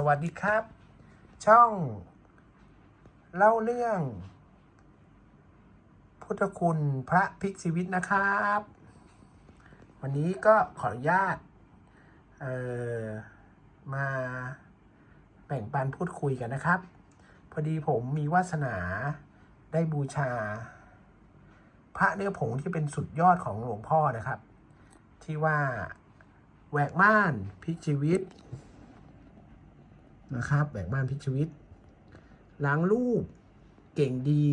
สวัสดีครับ ช่อง เล่าเรื่อง พุทธคุณพระภิกษุชีวิตนะครับ วันนี้ก็ขออนุญาตเอ่อมาแบ่งปันพูดคุยกันนะครับ พอดีผมมีวาสนาได้บูชา พระเนื้อผงที่เป็นสุดยอดของหลวงพ่อนะครับ ที่ว่าแหวกม่านพิกชีวิต นะครับแบ่งบ้านพิชวิตล้างรูป เก่งดี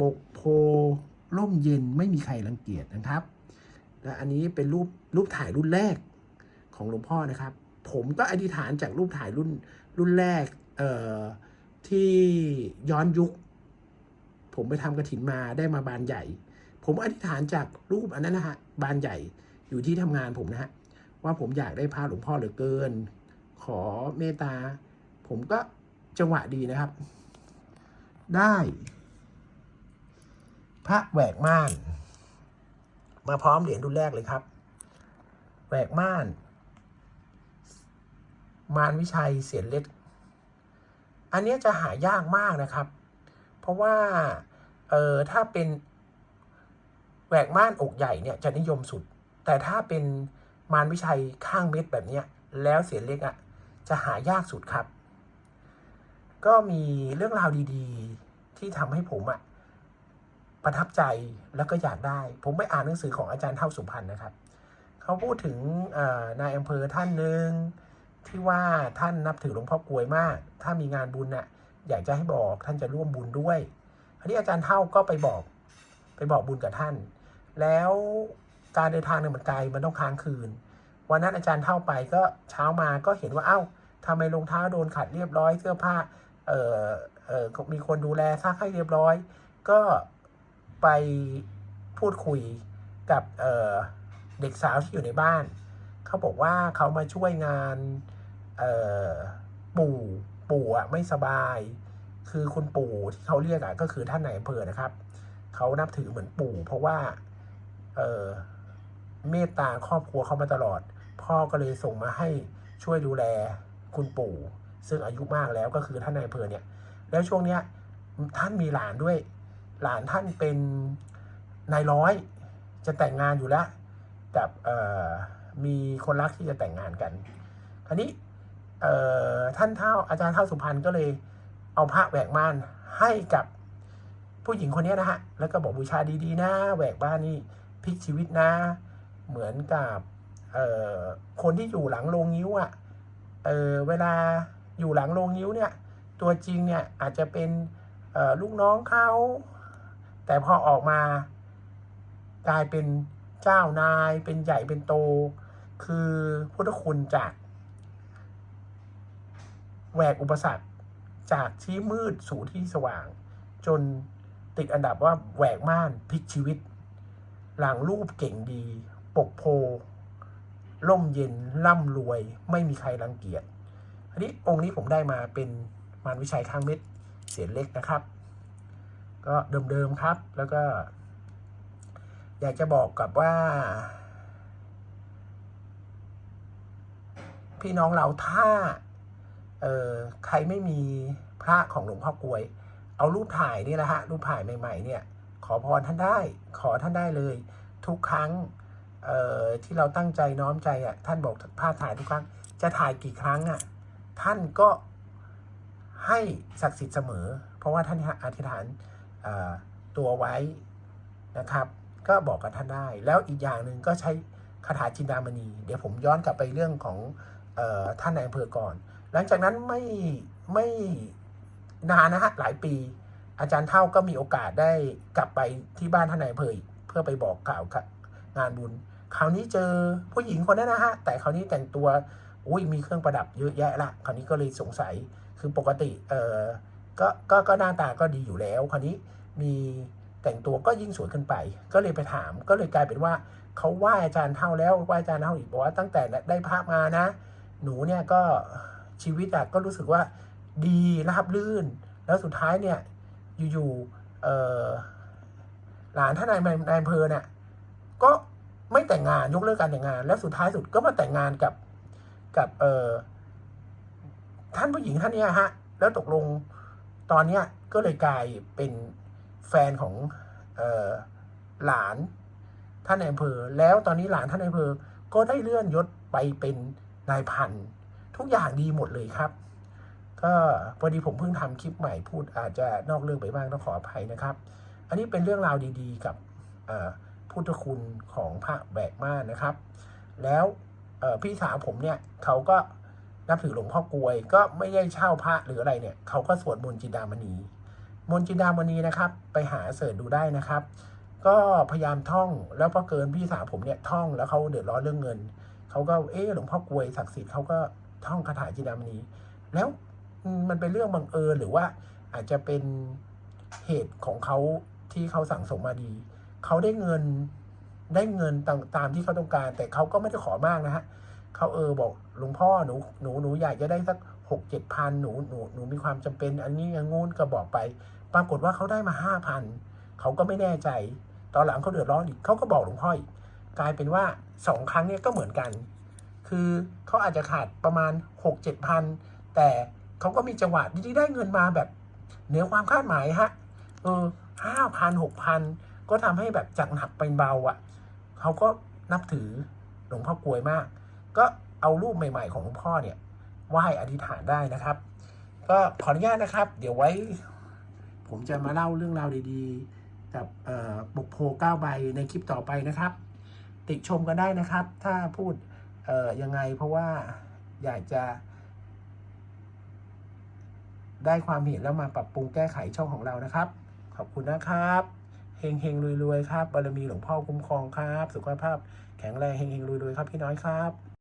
ปกโพร่มเย็นไม่มีใครรังเกียจนะครับ และอันนี้เป็นรูปรูปถ่ายรุ่นแรกของหลวงพ่อนะครับ ผมก็อธิษฐานจากรูปถ่ายรุ่นรุ่นแรกเอ่อที่ย้อนยุค ผมไปทำกระถินมาได้มาบานใหญ่ ผมอธิษฐานจากรูปอันนั้นนะฮะบานใหญ่อยู่ที่ทำงานผมนะฮะว่าผมอยากได้พระหลวงพ่อเหลือเกิน ขอเมตตา ผมก็จังหวะดีนะครับ ได้ พระแหวกม่าน มาพร้อมเหรียญรุ่นแรกเลยครับ แหวกม่าน มารวิชัยเสียนเล็ก อันนี้จะหายากมากนะครับ เพราะว่า เออถ้าเป็นแหวกม่านอกใหญ่เนี่ยจะนิยมสุด แต่ถ้าเป็นมารวิชัยข้างเม็ดแบบเนี้ย แล้วเสียนเล็กอะ่ะ จะหายากสุดครับ ก็มีเรื่องราวดีๆ ที่ทำให้ผมอะประทับใจแล้วก็อยากได้ ผมไปอ่านหนังสือของอาจารย์เท่าสุพรรณนะครับ เขาพูดถึงนายอำเภอท่านหนึ่งที่ว่าท่านนับถือหลวงพ่อกลวยมาก ถ้ามีงานบุญน่ะอยากจะให้บอกท่านจะร่วมบุญด้วยทีนี้อาจารย์เท่าก็ไปบอกไปบอกบุญกับท่าน แล้วการเดินทางเนี่ยมันไกลมันต้องค้างคืน วันนั้นอาจารย์เท่าไปก็เช้ามาก็เห็นว่าเอ้าทำไมรองเท้าโดนขัดเรียบร้อยเสื้อผ้าเออเออมีคนดูแลซักให้เรียบร้อย ก็ไปพูดคุยกับเเด็กสาวที่อยู่ในบ้าน เขาบอกว่าเขามาช่วยงานปู่ปู่อะไม่สบาย คือคุณปู่ที่เขาเรียกอะก็คือท่านนายอำเภอนะครับ เขานับถือเหมือนปู่ เพราะว่าเออเมตตาครอบครัวเขามาตลอด พ่อก็เลยส่งมาให้ช่วยดูแลคุณปู่ ซึ่งอายุมากแล้วก็คือท่านนายอำเภอเนี่ย แล้วช่วงเนี้ยท่านมีหลานด้วย หลานท่านเป็นนายร้อย จะแต่งงานอยู่แล้วกับมีคนรักที่จะแต่งงานกันคราวนี้ท่านเท่าอาจารย์เท่าสุพรรณก็เลยเอาพระแหวกม่านให้กับผู้หญิงคนนี้นะฮะ แล้วก็บอกบูชาดีๆนะ แหวกบ้านนี่พลิกชีวิตนะ เหมือนกับ เอ่อคนที่อยู่หลังโรงนิ้วอะ่ะเออเวลาอยู่หลังโรงนิ้วเนี่ย ตัวจริงเนี่ยอาจจะเป็นลูกน้องเขาแต่พอออกมากลายเป็นเจ้านายเป็นใหญ่เป็นโต คือพุทธคุณจากแหวกอุปสรรคจากที่มืดสู่ที่สว่าง จนติดอันดับว่าแหวกม่านพลิกชีวิต หลังรูปเก่งดี ปกโพ ล่มเย็นร่ำรวย ไม่มีใครรังเกียจอันนี้องค์นี้ผมได้มาเป็นมารวิชัยข้างเม็ดเสียนเล็กนะครับ ก็เดิมๆครับแล้วก็ อยากจะบอกกับว่า พี่น้องเราถ้าเออใครไม่มีพระของหลวงพ่อกลวย เอารูปถ่ายนี่แหละฮะรูปถ่ายใหม่ ๆ เนี่ย ขอพรท่านได้ ขอท่านได้เลย ทุกครั้ง ที่เราตั้งใจน้อมใจอะท่านบอกภาพถ่ายทุกครั้ง จะถ่ายกี่ครั้งอะท่านก็ให้ศักดิ์สิทธิ์เสมอ เพราะว่าท่านอธิษฐานตัวไว้นะครับ ก็บอกกับท่านได้ แล้วอีกอย่างหนึ่งก็ใช้คาถาจินดามณี เดี๋ยวผมย้อนกลับไปเรื่องของออท่านนายอำเภอก่อน หลังจากนั้นไม่ไม่นานนะฮะหลายปี อาจารย์เท่าก็มีโอกาสได้กลับไปที่บ้านท่านนายอำเภอเพื่อไปบอกกล่าวงานบุญ คราวนี้เจอผู้หญิงคนนั้นนะฮะ แต่คราวนี้แต่งตัวอุ้ยมีเครื่องประดับเยอะแยะละคราวนี้ก็เลยสงสัยคือปกติเออก็ก็ก็หน้าตาก็ดีอยู่แล้ว คราวนี้มีแต่งตัวก็ยิ่งสวยขึ้นไป ก็เลยไปถามก็เลยกลายเป็นว่าเขาไหว้อาจารย์เท่าแล้วไหว้อาจารย์เท่าอีกบอกว่าตั้งแต่ได้ภาพมานะ หนูเนี่ยก็ชีวิตอะก็รู้สึกว่าดีราบลื่น แล้วสุดท้ายเนี่ยอยู่ๆหลานท่านนายนายอำเภอเนี่ยก็ ไม่แต่งงานยกเลิกการแต่งงาน แล้วสุดท้ายสุดก็มาแต่งงานกับกับเออท่านผู้หญิงท่านเนี้ยฮะ แล้วตกลงตอนเนี้ยก็เลยกลายเป็นแฟนของเออหลานท่านในอำเภอ แล้วตอนนี้หลานท่านในอำเภอ ก็ได้เลื่อนยศไปเป็นนายพันทุกอย่างดีหมดเลยครับ ก็พอดีผมเพิ่งทำคลิปใหม่พูดอาจจะนอกเรื่องไปบ้างต้องขออภัยนะครับ อันนี้เป็นเรื่องราวดีๆ กับเอ่อ พุทธคุณของพระแบกม่านนะครับ แล้วพี่สาวผมเนี่ยเขาก็นับถือหลวงพ่อกลวย ก็ไม่ได้เช่าพระหรืออะไรเนี่ยเขาก็สวดมนต์จินดามณี มนต์จินดามณีนะครับ ไปหาเสิร์ชดูได้นะครับ ก็พยายามท่องแล้วพอเกินพี่สาวผมเนี่ยท่องแล้วเขาเดือดร้อนเรื่องเงินเขาก็เออหลวงพ่อกลวยศักดิ์สิทธิ์เขาก็ท่องคาถาจินดามณี แล้วมมันเป็นเรื่องบังเอิญหรือว่าอาจจะเป็นเหตุของเขาที่เขาสั่งสมมาดี เขาได้เงินได้เงินตามตามที่เขาต้องการ แต่เขาก็ไม่ได้ขอมากนะฮะเขาเออบอกหลวงพ่อหนูหนูหนูอยากจะได้สักหกเจ็ดพันหนูหนูหนูมีความจำเป็น อันนี้อย่างงู้นก็บอกไป ปรากฏว่าเขาได้มาห้าพันเขาก็ไม่แน่ใจ ตอนหลังเขาเดือดร้อนอีกเขาก็บอกหลวงพ่ออีกกลายเป็นว่าสองครั้งเนี่ยก็เหมือนกัน คือเขาอาจจะขาดประมาณหกเจ็ดพันแต่เขาก็มีจังหวะที่ได้เงินมาแบบเหนือความคาดหมายฮะเออห้าพันหกพัน ก็ทำให้แบบจากหนักเป็นเบาอะ่ะเขาก็นับถือหลวงพ่อกลวยมาก ก็เอารูปใหม่ ๆ ของหลวงพ่อเนี่ยไหว้อธิษฐานได้นะครับ ก็ขออนุญาตนะครับ เดี๋ยวไว้ ผมจะมาเล่าเรื่องราวดีๆ กับบุกโพเก้าใบในคลิปต่อไปนะครับ ติชมกันได้นะครับ ถ้าพูดยังไงเพราะว่าอยากจะได้ความเห็นแล้วมาปรับปรุงแก้ไขช่องของเรานะครับ ขอบคุณนะครับ เฮงเฮงรวยๆครับบารมีหลวงพ่อคุ้มครองครับ สุขภาพแข็งแรงเฮงเฮงรวยๆครับพี่น้อยครับ